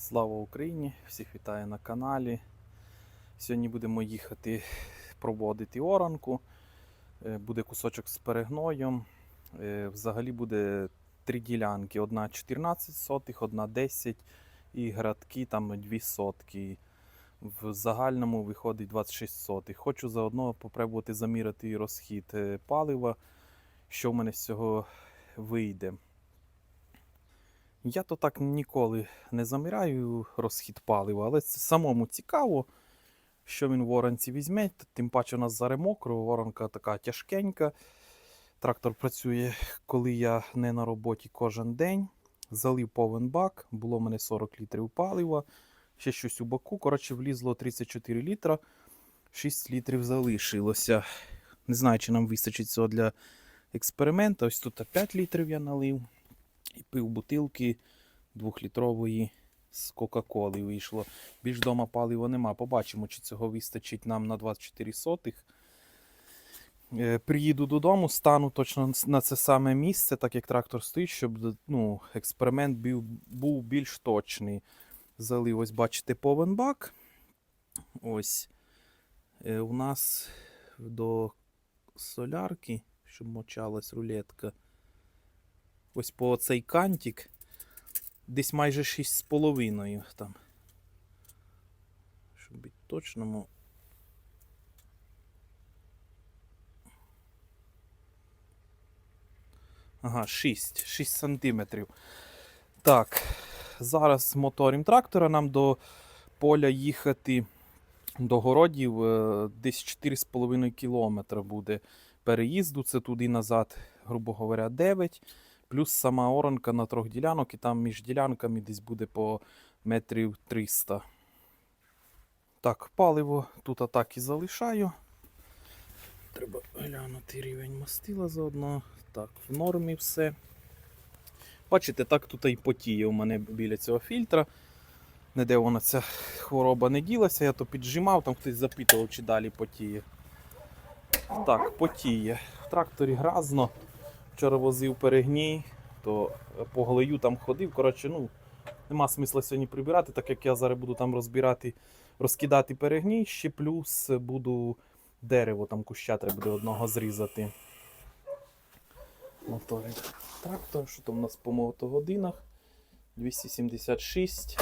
Слава Україні! Всіх вітаю на каналі. Сьогодні будемо їхати проводити оранку. Е, Буде кусочок з перегноєм. Е, Взагалі буде три ділянки: одна 14 сотих, одна 10 і градки там 2 сотки. В загальному виходить 26 сотих. Хочу заодно попробувати заміряти розхід е, палива, що в мене з цього вийде. Я то так ніколи не заміряю розхід палива, але самому цікаво, що він в воронці візьме. Тим паче у нас зараз мокро, воронка така тяжкенька. Трактор працює, коли я не на роботі кожен день. Залив повен бак, було в мене 40 літрів палива, ще щось у боку. Коротше, влізло 34 літра, 6 літрів залишилося. Не знаю, чи нам вистачить цього для експерименту. Ось тут 5 літрів я налив. І пив бутилки двохлітрової з Кока-Коли вийшло. Більш дома палива нема. Побачимо, чи цього вистачить нам на 24 сотих. Е, Приїду додому, стану точно на це саме місце, так як трактор стоїть, щоб ну, експеримент був, був більш точний. Залив, ось бачите, повен бак. Ось е, у нас до солярки, щоб мочалась рулетка. Ось по цей кантик десь майже 6,5 там. Щоб бути точному. Ага, 6, 6 сантиметрів. Так, зараз моторим трактора нам до поля їхати до городів е, десь 4,5 кілометра буде переїзду. Це туди назад, грубо говоря, 9 плюс сама оранка на трьох ділянок, і там між ділянками десь буде по метрів 300. Так, паливо тут атак і залишаю. Треба глянути рівень мастила заодно. Так, в нормі все. Бачите, так тут і потіє у мене біля цього фільтра. Ніде вона ця хвороба не ділася, я то піджимав, там хтось запитував, чи далі потіє. Так, потіє. В тракторі гразно вчора возив перегній, то по глею там ходив. Коротше, ну, нема смисла сьогодні прибирати, так як я зараз буду там розбирати, розкидати перегній, ще плюс буду дерево, там куща треба буде одного зрізати. Моторик. Трактор, що там у нас по мотогодинах? 276.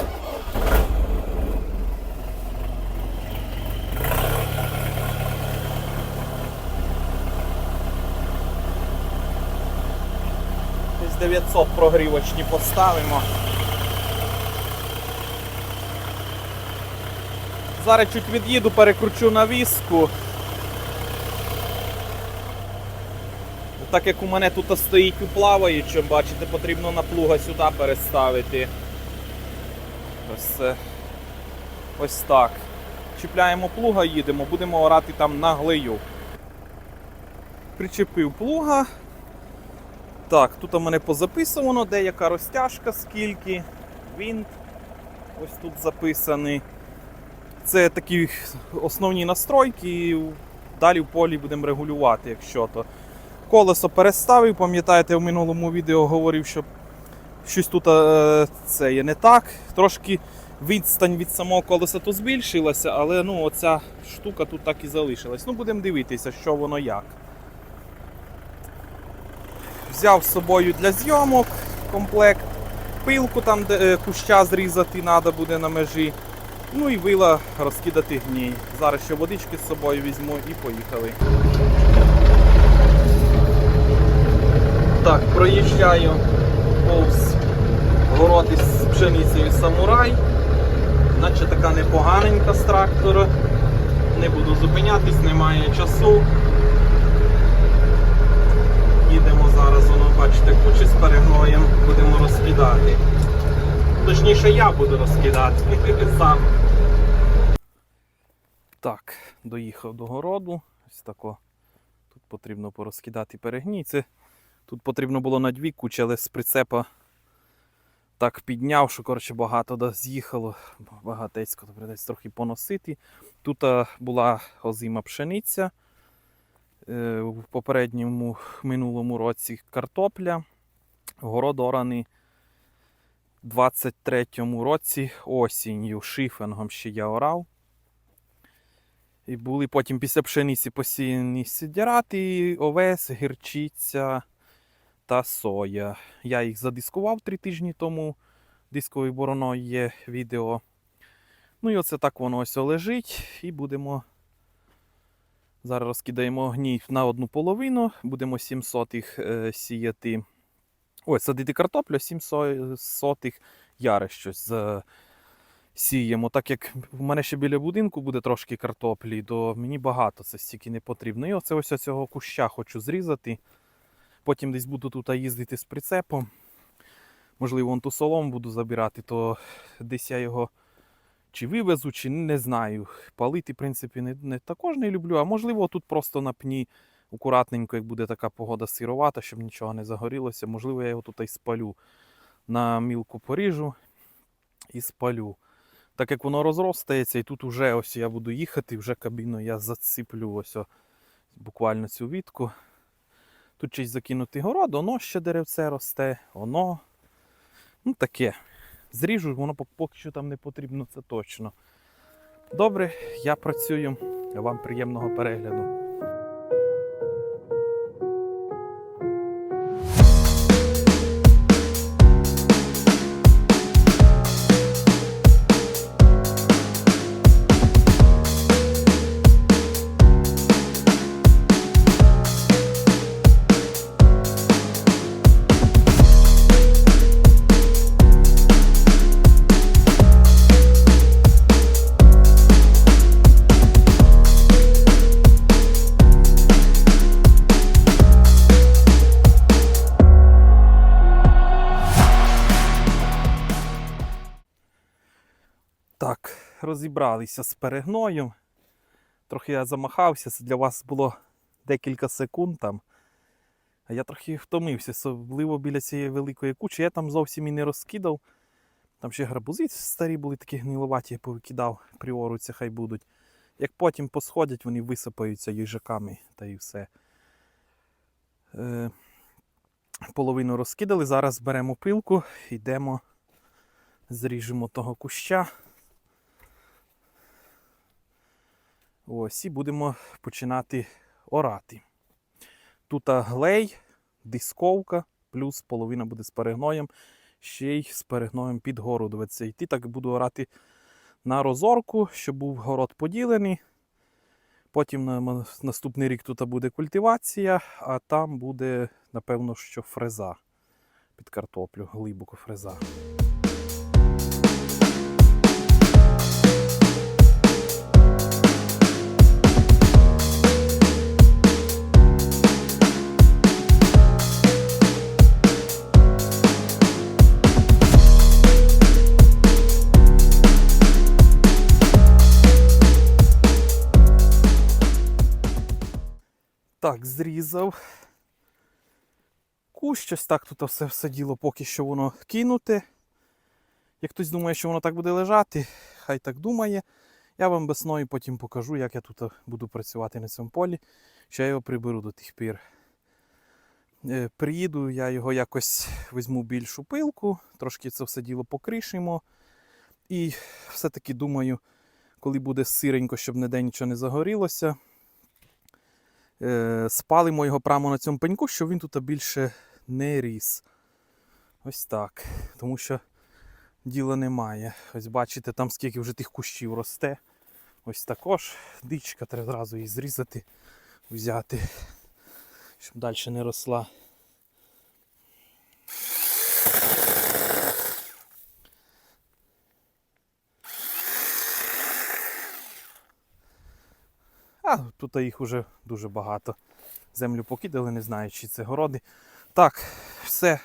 Десь 900 прогрівочні поставимо. Зараз чуть від'їду, перекручу навіску. Так як у мене тут стоїть у плаваючому, бачите, потрібно на плуга сюди переставити. Ось. Ось так. Чіпляємо плуга, їдемо, будемо орати там на глею. Причепив плуга. Так, тут у мене позаписано, деяка розтяжка, скільки, винт. Ось тут записаний. Це такі основні настройки. Далі в полі будемо регулювати, якщо то. Колесо переставив, пам'ятаєте, в минулому відео говорив, що щось тут е, це є не так. Трошки відстань від самого колеса тут збільшилася, але ну, оця штука тут так і залишилась. Ну, будемо дивитися, що воно як. Взяв з собою для зйомок комплект, пилку там, де е, куща зрізати треба буде на межі. Ну і вила розкидати гній. Зараз ще водички з собою візьму і поїхали. Так, проїжджаю повз город із пшеницею самурай. Наче така непоганенька з трактора. Не буду зупинятись, немає часу. Їдемо зараз, воно, бачите, кучі з перегноєм будемо розкидати. Точніше, я буду розкидати сам. Так, доїхав до городу. Ось тако. Тут потрібно порозкидати перегній. Це Тут потрібно було на дві кучі, але з прицепа так підняв, що коротше, багато да, з'їхало, багатецько, то придеться трохи поносити. Тут а, була озима пшениця. Е, в попередньому минулому році картопля, город ораний 23-му році осінню шифенгом ще я орав. І були потім після пшениці посіяні сидірати, овес, гірчиця та соя. Я їх задискував три тижні тому. Дисковою бороною є відео. Ну і оце так воно ось лежить. І будемо. Зараз розкидаємо гній на одну половину. Будемо 700 їх е, сіяти. Ой, садити картоплю, 700 яри щось е, сіємо. Так як в мене ще біля будинку буде трошки картоплі, то мені багато це стільки не потрібно. І оце ось цього куща хочу зрізати. Потім десь буду тут їздити з прицепом. Можливо, вон ту солому буду забирати, то десь я його чи вивезу, чи не знаю. Палити, в принципі, не, не також не люблю. А можливо, тут просто на пні акуратненько, як буде така погода сировата, щоб нічого не загорілося. Можливо, я його тут і спалю на мілку поріжу і спалю. Так як воно розростається, і тут вже ось я буду їхати, вже кабіну я засиплю ось о, буквально цю вітку. Тут щось закинутий город, воно ще деревце росте, воно. Ну таке. Зріжу, воно поки що там не потрібно, це точно. Добре, я працюю. Вам приємного перегляду. Так, розібралися з перегноєм. Трохи я замахався, це для вас було декілька секунд там. А я трохи втомився, особливо біля цієї великої кучі. Я там зовсім і не розкидав. Там ще гарбузи старі були такі гниловаті, я повикидав, пріоруться, хай будуть. Як потім посходять, вони висипаються їжаками та і все. Е, половину розкидали. Зараз беремо пилку, йдемо, зріжемо того куща. Ось і будемо починати орати. Тут глей, дисковка, плюс половина буде з перегноєм, ще й з перегноєм під гору доведеться йти. Так буду орати на розорку, щоб був город поділений. Потім на наступний рік тут буде культивація, а там буде, напевно, що фреза під картоплю, глибоко фреза. Так, зрізав. Кущ, щось так тут все, все діло поки що воно кинуте. Як хтось думає, що воно так буде лежати, хай так думає. Я вам весною потім покажу, як я тут буду працювати на цьому полі, що я його приберу до тих пір. Е, Приїду, я його якось візьму більшу пилку, трошки це все діло покришимо. І все-таки думаю, коли буде сиренько, щоб ніде нічого не загорілося, спалимо його прямо на цьому пеньку, щоб він тут більше не ріс. Ось так. Тому що діла немає. Ось бачите, там скільки вже тих кущів росте. Ось також дичка, треба одразу її зрізати, взяти, щоб далі не росла. А тут їх уже дуже багато. Землю покидали, не знаю, чи це городи. Так, все.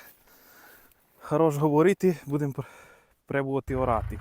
Хорош говорити, будемо пр- пробувати орати.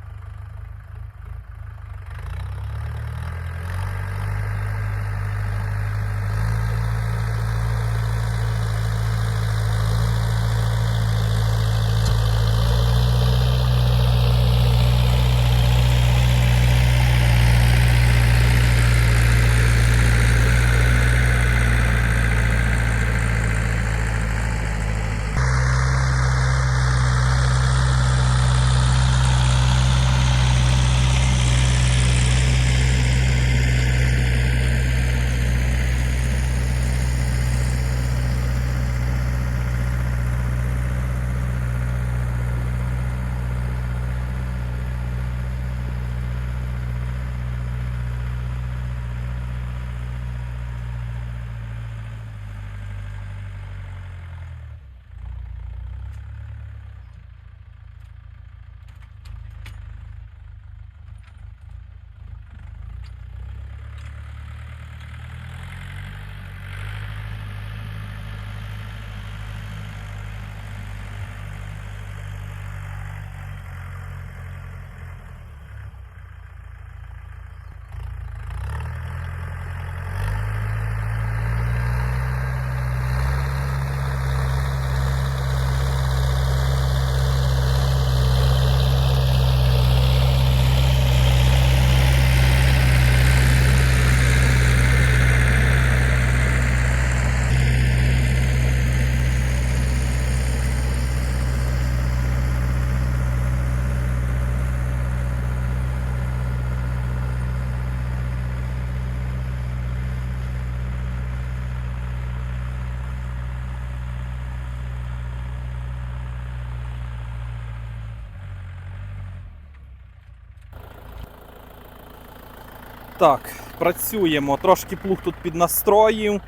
Так, працюємо. Трошки плуг тут піднастроїв.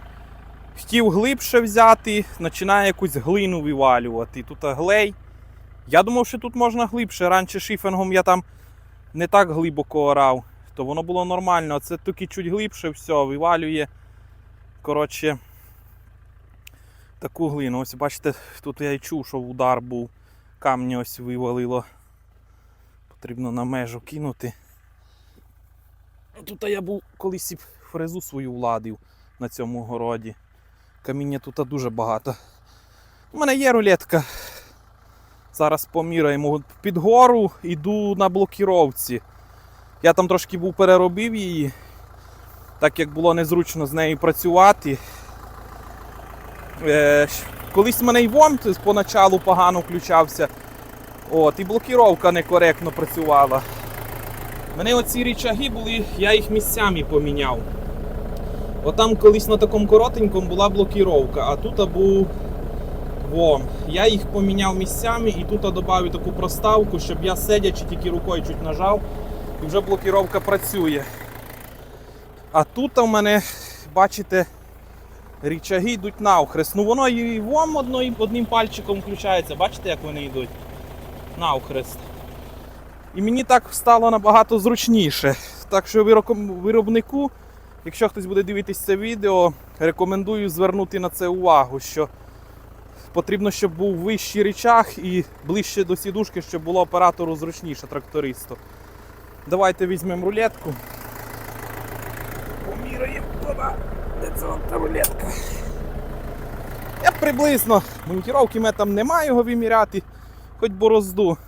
Хотів глибше взяти, починає якусь глину вивалювати. Тут глей. Я думав, що тут можна глибше. Раніше шифінгом я там не так глибоко орав, то воно було нормально. Це тільки чуть глибше, все, вивалює. Коротше, таку глину. Ось бачите, тут я й чув, що удар був. Камні ось вивалило. Потрібно на межу кинути. Тут я був колись і фрезу свою владив на цьому городі. Каміння тут дуже багато. У мене є рулетка. Зараз поміряємо. Під гору йду на блокіровці. Я там трошки був переробив її, так як було незручно з нею працювати. Е, колись в мене й вом поначалу погано включався. От, і блокіровка некоректно працювала. Мене оці річаги були, я їх місцями поміняв. Отам колись на такому коротенькому була блокіровка, а тут був Во, я їх поміняв місцями і тут додав таку проставку, щоб я сидячи тільки рукою чуть нажав, і вже блокіровка працює. А тут у мене, бачите, річаги йдуть навхрест. Ну воно і вом одним, пальчиком включається. Бачите, як вони йдуть? Навхрест. І мені так стало набагато зручніше. Так що виробнику, якщо хтось буде дивитись це відео, рекомендую звернути на це увагу. що Потрібно, щоб був вищий речах і ближче до сідушки, щоб було оператору зручніше трактористу. Давайте візьмемо рулетку. Поміряємо. Де це вам та рулетка? Я приблизно монтіровки мене там немає його виміряти, хоч борозду.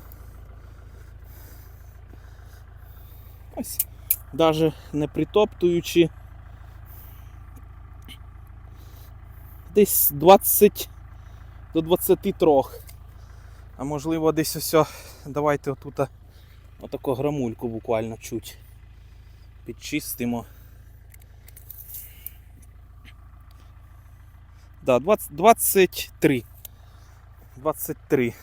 Ось, навіть не притоптуючи. Десь 20 до 23. А можливо десь ось, давайте отут отаку грамульку буквально чуть підчистимо. Да, 20, 23. 23.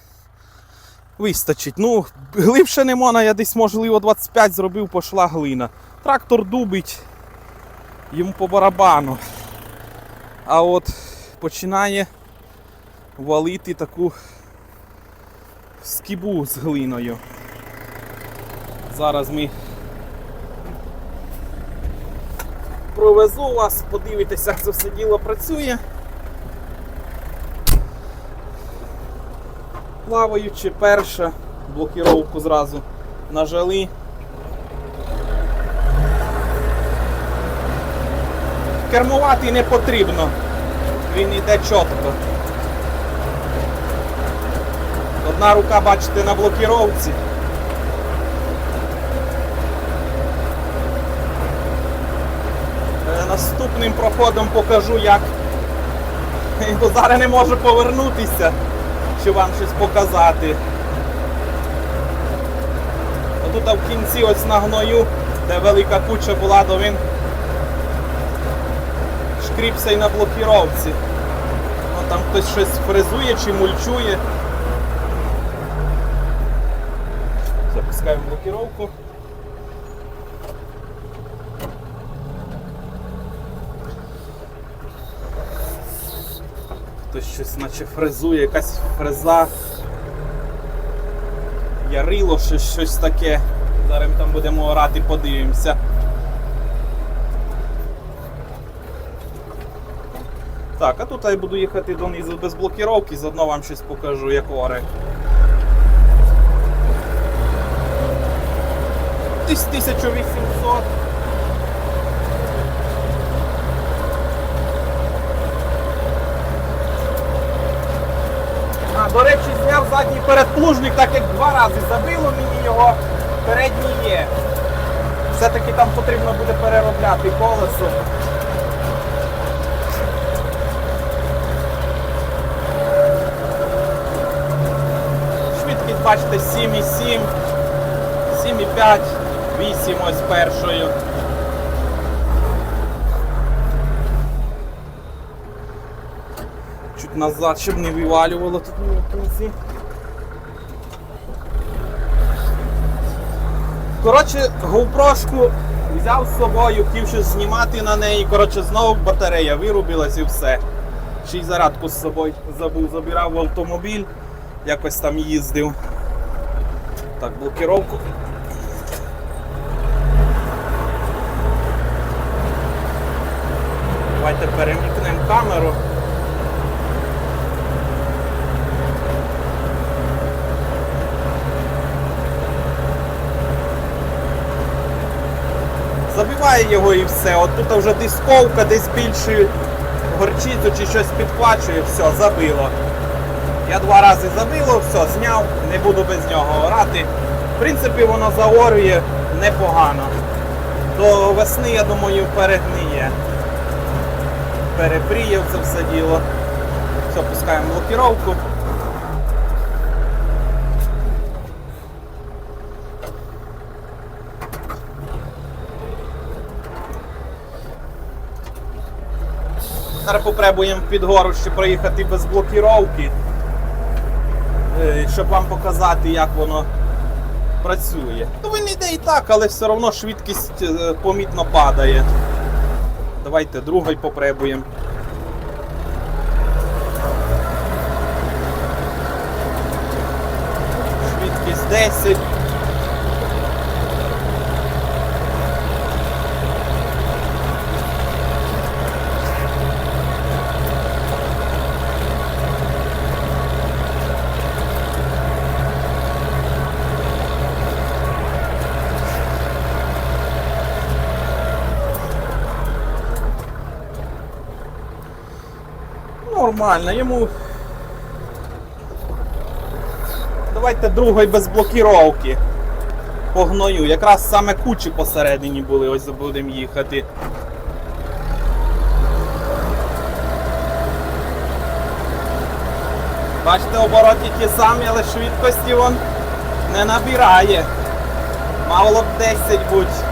Вистачить. Ну, глибше не можна, я десь, можливо, 25 зробив, пошла глина. Трактор дубить, йому по барабану. А от починає валити таку скібу з глиною. Зараз ми провезу вас, подивитеся, як це все діло працює. Плаваючи перша, блокіровку зразу нажали. Кермувати не потрібно, він йде чітко. Одна рука, бачите, на блокіровці. Е, Наступним проходом покажу, як. Бо зараз не можу повернутися, щоб вам щось показати. Отут в кінці ось на гною, де велика куча була, то він шкріпся і на блокіровці. Ну, там хтось щось фрезує чи мульчує. Запускаємо блокировку. Щось наче фрезує, якась фреза. Ярило, щось, щось таке. Зараз ми там будемо орати, подивимося. Так, а тут я буду їхати донизу без блокировки, заодно вам щось покажу, як оре. Десь 1800. А, до речі, зняв задній передплужник, так як два рази забило мені його, передній є. Все-таки там потрібно буде переробляти колесо. Швидкість, бачите, 7,7, 7,5, 8 ось першою. Чуть назад, щоб не вивалювало тут в кінці. Коротше, GoPro Взяв з собою, хотів щось знімати на неї. Коротше, знову батарея вирубилась і все. Ще й зарядку з собою забув, забирав в автомобіль, якось там їздив. Так, блокировку. Давайте перемікнемо камеру. Забиває його і все. От тут вже дисковка, десь більше горчицю чи щось підхвачує, все, забило. Я два рази забило, все, зняв, не буду без нього орати. В принципі, воно заорює непогано. До весни, я думаю, перегниє. Перепріє це все діло. Все, пускаємо блокировку. Зараз попробуємо під гору ще проїхати без блокіровки, е, щоб вам показати, як воно працює. Ну він йде і так, але все одно швидкість е, помітно падає. Давайте другий попробуємо. Швидкість 10. Нормально, йому. Давайте другий без блокіровки. Погною. Якраз саме кучі посередині були, ось будемо їхати. Бачите, обороти ті самі, але швидкості він не набирає. Мало б 10 будь.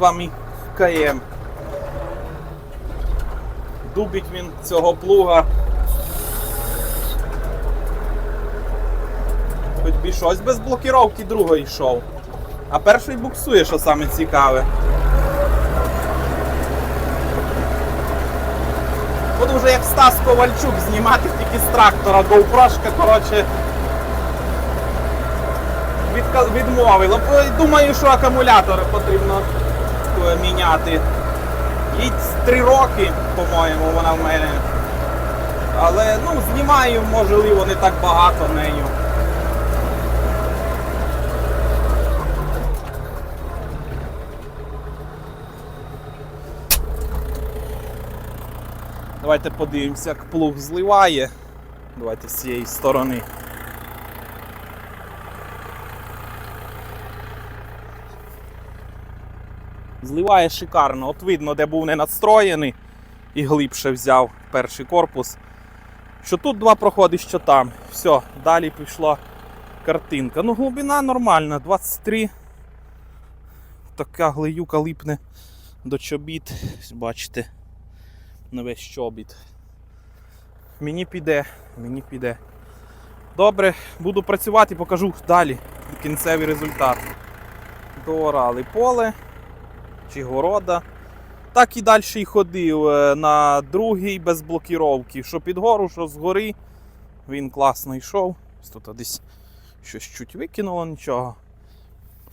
От вам і КМ. Дубік він цього плуга. Хоч би щось без блокіровки другий йшов. А перший буксує, що саме цікаве. Буду вже як Стас Ковальчук знімати тільки з трактора GoPro-шка, коротше. відмовило. Думаю, що акумулятори потрібно міняти. Їй 3 роки, по-моєму, вона в мене. Але ну, знімаю, можливо, не так багато нею. Давайте подивимося, як плуг зливає. Давайте з цієї сторони. Зливає шикарно. От видно, де був не надстроєний і глибше взяв перший корпус. Що тут два проходи, що там. Все, далі пішла картинка. Ну, глибина нормальна, 23. Така глиюка липне до чобіт. Бачите, на весь чобіт. Мені піде, мені піде. Добре, буду працювати, покажу далі кінцевий результат. Доорали поле чи города. Так і далі й ходив е, на другий без блокіровки. Що під гору, що згори. Він класно йшов. Тут десь щось чуть викинуло, нічого.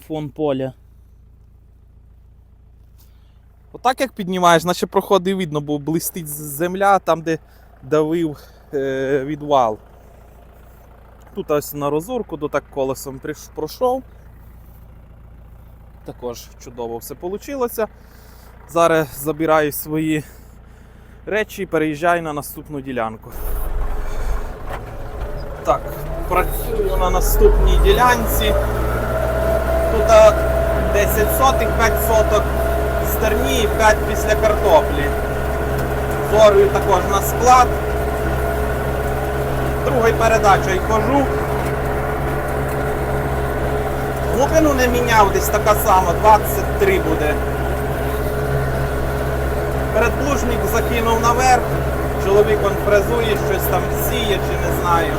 Фон поля. Отак як піднімаєш, наче проходи видно, бо блистить земля там, де давив е, відвал. Тут ось на розорку, до так колесом приш- пройшов. Також чудово все вийшло. Зараз забираю свої речі і переїжджаю на наступну ділянку. Так, працюю на наступній ділянці. Тут 10 сотих, 5 соток стерні і 5 після картоплі. Зорюю також на склад. другою передачею хожу. Глибину не міняв, десь така сама, 23 буде. Передплужник закинув наверх, чоловік он фрезує, щось там сіє чи не знаю.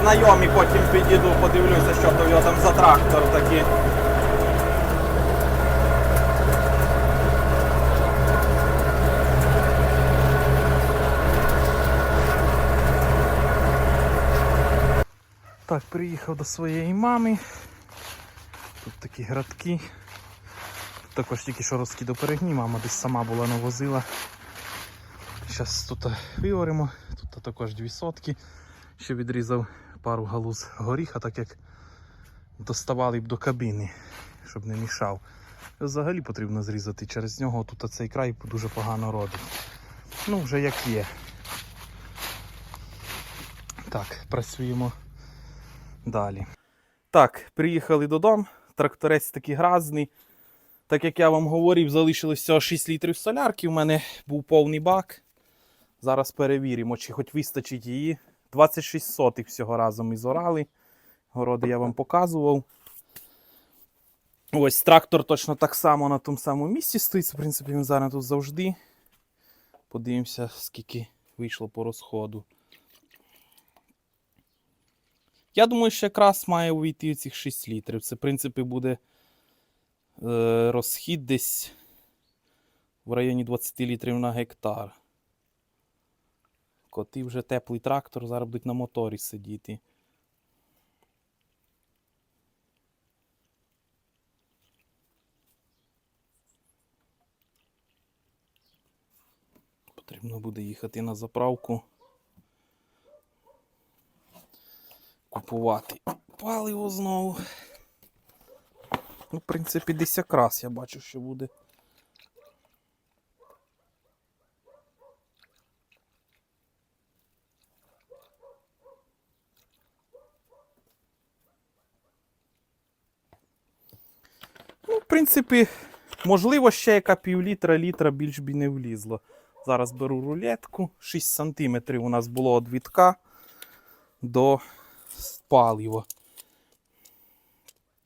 Знайомі потім підійду, подивлюся, що то його там за трактор такий. Так, приїхав до своєї мами. Тут такі градки. Тут також тільки що розкидав перегні, мама десь сама була навозила. Зараз тут виоримо, тут також дві сотки. Ще відрізав пару галуз горіха, так як доставали б до кабіни, щоб не мішав. Взагалі потрібно зрізати через нього. Тут цей край дуже погано родить. Ну, вже як є. Так, працюємо далі. Так, приїхали додому. Тракторець такий грязний. Так як я вам говорив, залишилось всього 6 літрів солярки. У мене був повний бак. Зараз перевіримо, чи хоч вистачить її. 26 сотих всього разом ми зорали. Городи я вам показував. Ось трактор точно так само на тому самому місці стоїть. В принципі, він зараз тут завжди. Подивимося, скільки вийшло по розходу. Я думаю, що якраз має увійти цих 6 літрів. Це, в принципі, буде е, розхід десь в районі 20 літрів на гектар. Коти вже теплий трактор, зараз будуть на моторі сидіти. Потрібно буде їхати на заправку. Купувати паливо знову. Ну, в принципі, десь якраз я бачу, що буде. Ну, в принципі, можливо, ще яка півлітра літра більш б і не влізло. Зараз беру рулетку. 6 см у нас було від вітка до палива.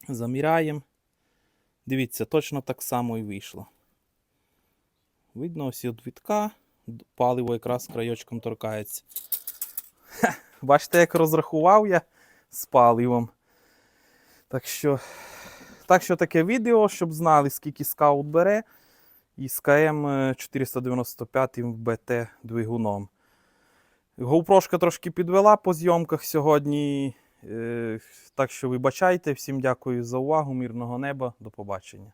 Заміряємо. Дивіться, точно так само і вийшло. Видно, ось від вітка, паливо якраз краєчком торкається. Ха, бачите, як розрахував я з паливом. Так що, так що таке відео, щоб знали, скільки скаут бере. І з КМ 495 БТ двигуном. GoPro трошки підвела по зйомках сьогодні. Е, Так що вибачайте. Всім дякую за увагу. Мирного неба. До побачення.